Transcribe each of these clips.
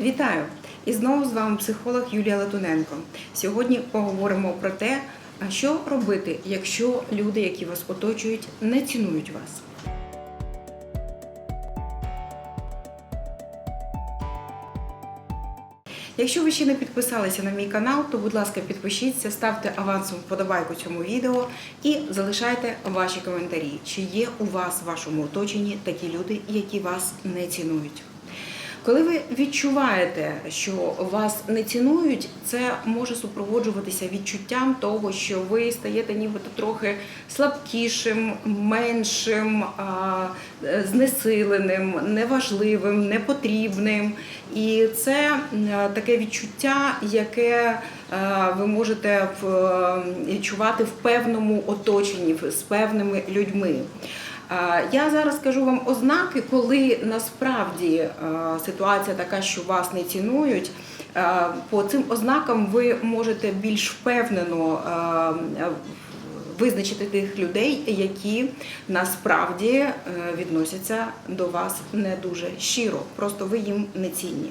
Вітаю! І знову з вами психолог Юлія Латуненко. Сьогодні поговоримо про те, що робити, якщо люди, які вас оточують, не цінують вас. Якщо ви ще не підписалися на мій канал, то будь ласка, підпишіться, ставте авансом вподобайку цьому відео і залишайте ваші коментарі, чи є у вас в вашому оточенні такі люди, які вас не цінують. Коли ви відчуваєте, що вас не цінують, це може супроводжуватися відчуттям того, що ви стаєте нібито трохи слабкішим, меншим, е, знесиленим, неважливим, непотрібним. І це таке відчуття, яке е, ви можете в- е, відчувати в певному оточенні з певними людьми. Я зараз скажу вам ознаки, коли насправді е, ситуація така, що вас не цінують. Е, По цим ознакам ви можете більш впевнено е, визначити тих людей, які насправді е, відносяться до вас не дуже щиро, просто ви їм не цінні.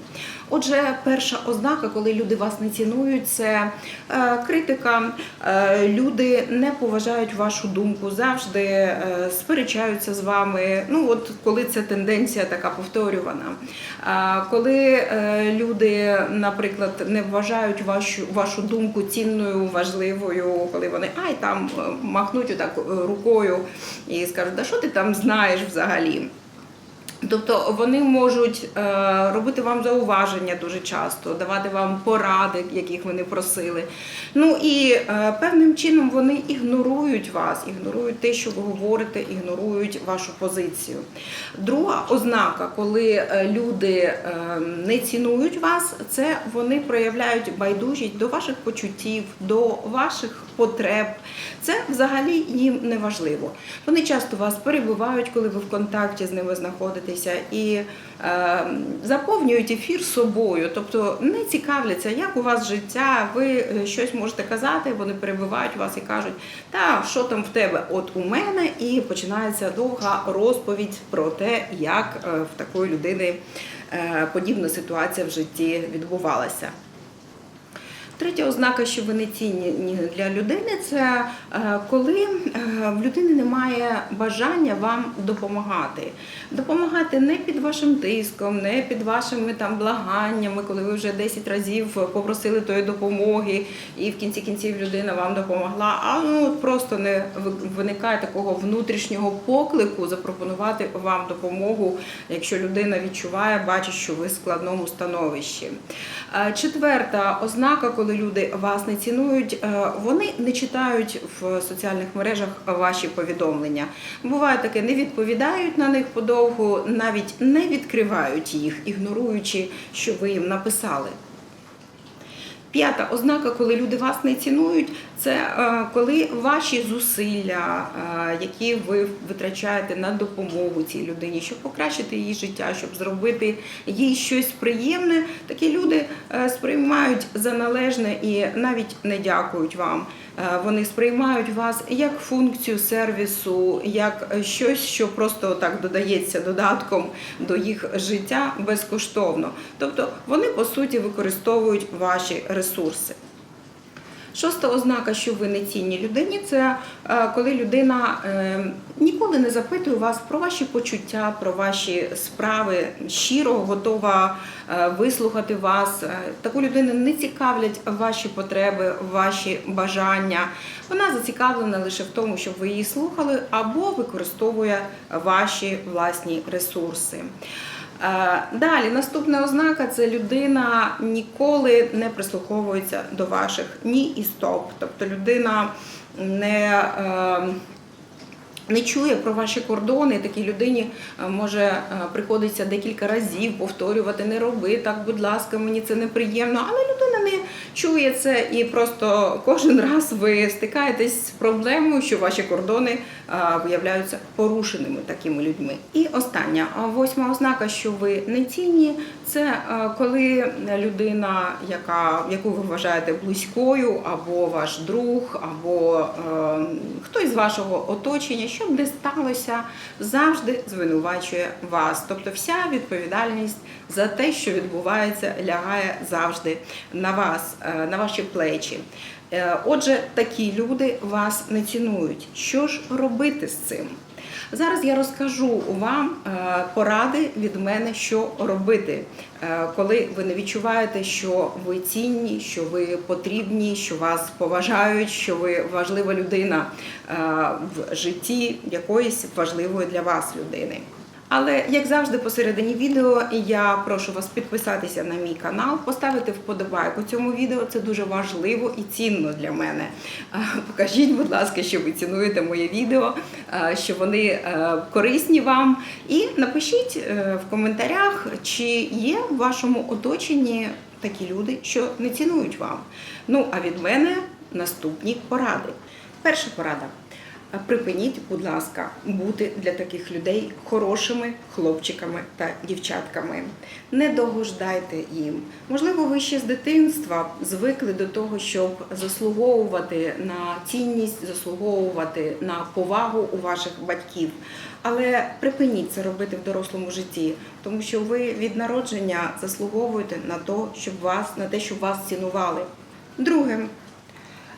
Отже, перша ознака, коли люди вас не цінують, це е, критика. Е, Люди не поважають вашу думку, завжди сперечаються з вами. Ну от коли це тенденція така повторювана. Коли люди, наприклад, не вважають вашу вашу думку цінною, важливою, коли вони ай там махнуть отак е, рукою і скажуть, да що ти там знаєш взагалі. Тобто вони можуть е, робити вам зауваження дуже часто, давати вам поради, яких ви не просили. Ну і е, певним чином вони ігнорують вас, ігнорують те, що ви говорите, ігнорують вашу позицію. Друга ознака, коли е, люди не цінують вас, це вони проявляють байдужість до ваших почуттів, до ваших потреб. Це взагалі їм не важливо. Вони часто вас перебувають, коли ви в контакті з ними знаходитеся, і е, заповнюють ефір собою, тобто не цікавляться, як у вас життя, ви е, щось можете казати, вони перебивають вас і кажуть, та що там в тебе, от у мене, і починається довга розповідь про те, як е, в такої людини е, подібна ситуація в житті відбувалася. Третя ознака, що ви не цінні для людини, це е, коли е, в людини немає бажання вам допомагати. Допомагати не під вашим тиском, не під вашими там благаннями, коли ви вже 10 разів попросили тої допомоги, і в кінці кінців людина вам допомогла. А ну просто не виникає такого внутрішнього поклику запропонувати вам допомогу, якщо людина відчуває, бачить, що ви в складному становищі. Е, Четверта ознака, коли люди вас не цінують, е, вони не читають в соціальних мережах ваші повідомлення. Буває таке, не відповідають на них подовгу, навіть не відкривають їх, ігноруючи, що ви їм написали. П'ята ознака, коли люди вас не цінують, це е, коли ваші зусилля, е, які ви витрачаєте на допомогу цій людині, щоб покращити її життя, щоб зробити їй щось приємне, такі люди е, сприймають за належне і навіть не дякують вам. Е, Вони сприймають вас як функцію сервісу, як щось, що просто так додається додатком до їх життя безкоштовно. Тобто вони по суті використовують ваші ресурси. Шоста ознака, що ви не цінні людині, це е, коли людина е, ніколи не запитує вас про ваші почуття, про ваші справи, щиро готова е, вислухати вас. Таку людину не цікавлять ваші потреби, ваші бажання. Вона зацікавлена лише в тому, щоб ви її слухали, або використовує ваші власні ресурси. Е, Далі наступна ознака це людина ніколи не прислуховується до ваших ні і стоп. Тобто людина не, е, не чує про ваші кордони. Такій людині е, може е, приходиться декілька разів повторювати, не роби так, будь ласка, мені це неприємно. Але людина не чує це і просто кожен раз ви стикаєтесь з проблемою, що ваші кордони е, виявляються порушеними такими людьми. І остання восьма ознака, що ви не цінні, це е, коли людина, яка яку ви вважаєте близькою, або ваш друг, або е, хтось з вашого оточення, що б не сталося, завжди звинувачує вас. Тобто вся відповідальність за те, що відбувається, лягає завжди на вас, е, на ваші плечі. Е, Отже, такі люди вас не цінують. Що ж робити з цим? Зараз я розкажу вам е, поради від мене, що робити, е, коли ви не відчуваєте, що ви цінні, що ви потрібні, що вас поважають, що ви важлива людина е, в житті якоїсь важливої для вас людини. Але як завжди, посередині відео я прошу вас підписатися на мій канал, поставити вподобайку цьому відео. Це дуже важливо і цінно для мене. Покажіть, будь ласка, що ви цінуєте моє відео, що вони е, корисні вам. І напишіть е, в коментарях, чи є в вашому оточенні такі люди, що не цінують вам. Ну а від мене наступні поради. Перша порада. Припиніть, будь ласка, бути для таких людей хорошими хлопчиками та дівчатками. Не догождайте їм. Можливо, ви ще з дитинства звикли до того, щоб заслуговувати на цінність, заслуговувати на повагу у ваших батьків. Але припиніть це робити в дорослому житті, тому що ви від народження заслуговуєте на то, щоб вас на те, щоб вас цінували. Друге,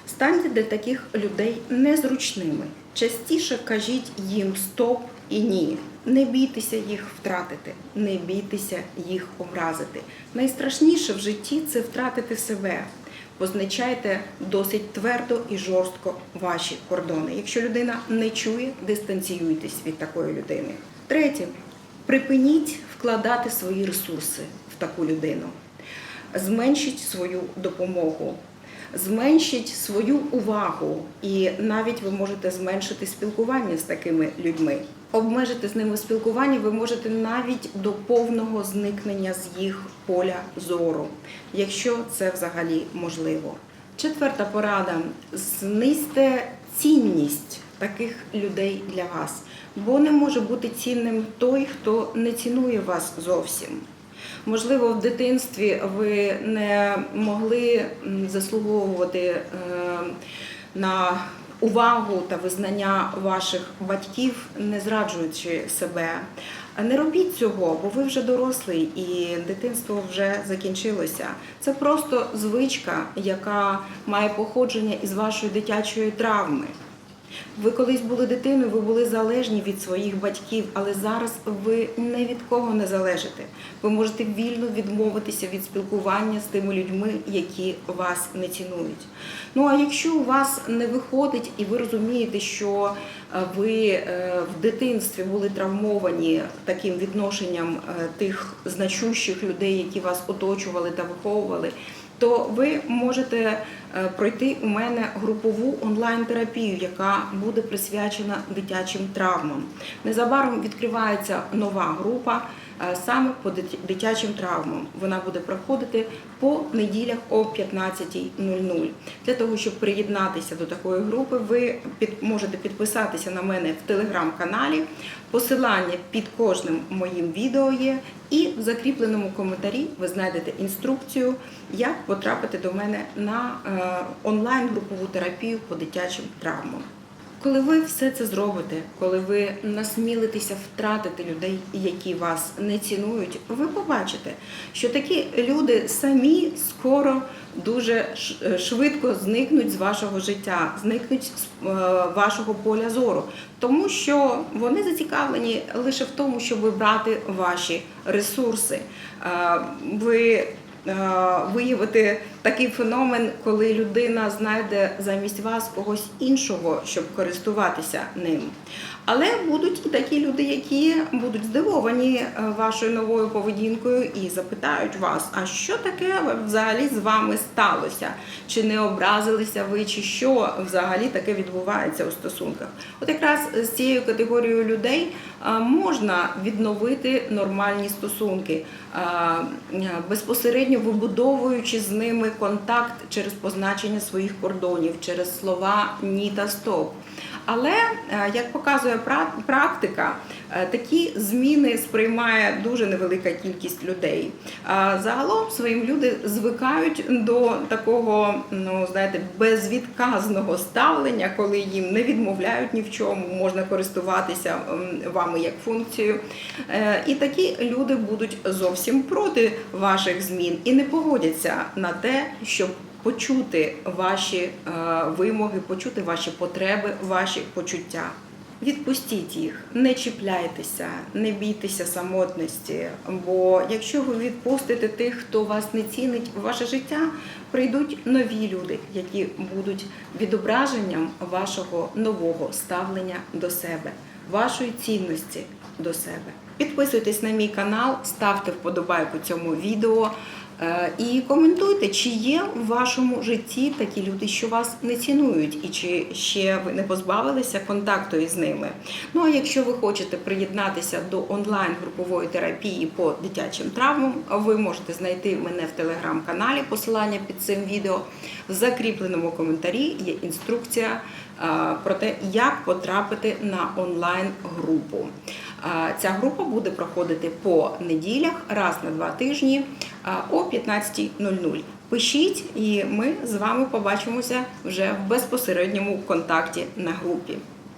Станьте для таких людей незручними. Частіше кажіть їм стоп і ні. Не бійтеся їх втратити, не бійтеся їх образити. Найстрашніше в житті це втратити себе. Позначайте досить твердо і жорстко ваші кордони. Якщо людина не чує, дистанціюйтесь від такої людини. Третє, припиніть вкладати свої ресурси в таку людину. Зменшіть свою допомогу зменшіть свою увагу, і навіть ви можете зменшити спілкування з такими людьми. Обмежити з ними спілкування ви можете навіть до повного зникнення з їх поля зору, якщо це взагалі можливо. Четверта порада: знизьте цінність таких людей для вас, бо не може бути цінним той, хто не цінує вас зовсім. Можливо, в дитинстві ви не могли заслуговувати е, на увагу та визнання ваших батьків, не зраджуючи себе. Не робіть цього, бо ви вже дорослий і дитинство вже закінчилося. Це просто звичка, яка має походження із вашої дитячої травми. Ви колись були дитиною, ви були залежні від своїх батьків, але зараз ви не від кого не залежите. Ви можете вільно відмовитися від спілкування з тими людьми, які вас не цінують. Ну а якщо у вас не виходить і ви розумієте, що е, ви е, в дитинстві були травмовані таким відношенням е, тих значущих людей, які вас оточували та виховували, то ви можете е, пройти у мене групову онлайн-терапію, яка буде присвячена дитячим травмам. Незабаром відкривається нова група саме по дитячим травмам. Вона буде проходити по неділях о 15.00. Для того, щоб приєднатися до такої групи, ви можете підписатися на мене в телеграм-каналі. Посилання під кожним моїм відео є. І в закріпленому коментарі ви знайдете інструкцію, як потрапити до мене на е, онлайн-групову терапію по дитячим травмам. Коли ви все це зробите, коли ви насмілитеся втратити людей, які вас не цінують, ви побачите, що такі люди самі скоро дуже е, швидко зникнуть з вашого життя, зникнуть з е, вашого поля зору, тому що вони зацікавлені лише в тому, щоб вибрати ваші ресурси. Е, Ви виявити такий феномен, коли людина знайде замість вас когось іншого, щоб користуватися ним. Але будуть і такі люди, які будуть здивовані е, вашою новою поведінкою і запитають вас, а що таке взагалі з вами сталося? Чи не образилися ви, чи що взагалі таке відбувається у стосунках? От якраз з цією категорією людей е, можна відновити нормальні стосунки, е, безпосередньо вибудовуючи з ними контакт через позначення своїх кордонів, через слова ні та стоп. Але е, як показує практика, е, такі зміни сприймає дуже невелика кількість людей. А Загалом своїм люди звикають до такого, ну знаєте, безвідказного ставлення, коли їм не відмовляють ні в чому, можна користуватися вами як функцією. Е, І такі люди будуть зовсім проти ваших змін і не погодяться на те, щоб почути ваші е, вимоги, почути ваші потреби, ваші почуття. Відпустіть їх, не чіпляйтеся, не бійтеся самотності. Бо якщо ви відпустите тих, хто вас не цінить, в ваше життя прийдуть нові люди, які будуть відображенням вашого нового ставлення до себе, вашої цінності до себе. Підписуйтесь на мій канал, ставте вподобайку цьому відео. Е, І коментуйте, чи є в вашому житті такі люди, що вас не цінують, і чи ще ви не позбавилися контакту із ними. Ну а якщо ви хочете приєднатися до онлайн групової терапії по дитячим травмам, ви можете знайти мене в телеграм-каналі. Посилання під цим відео в закріпленому коментарі є інструкція е, про те, як потрапити на онлайн групу. Е, Ця група буде проходити по неділях раз на два тижні о 15.00. Пишіть, і ми з вами побачимося вже в безпосередньому контакті на групі.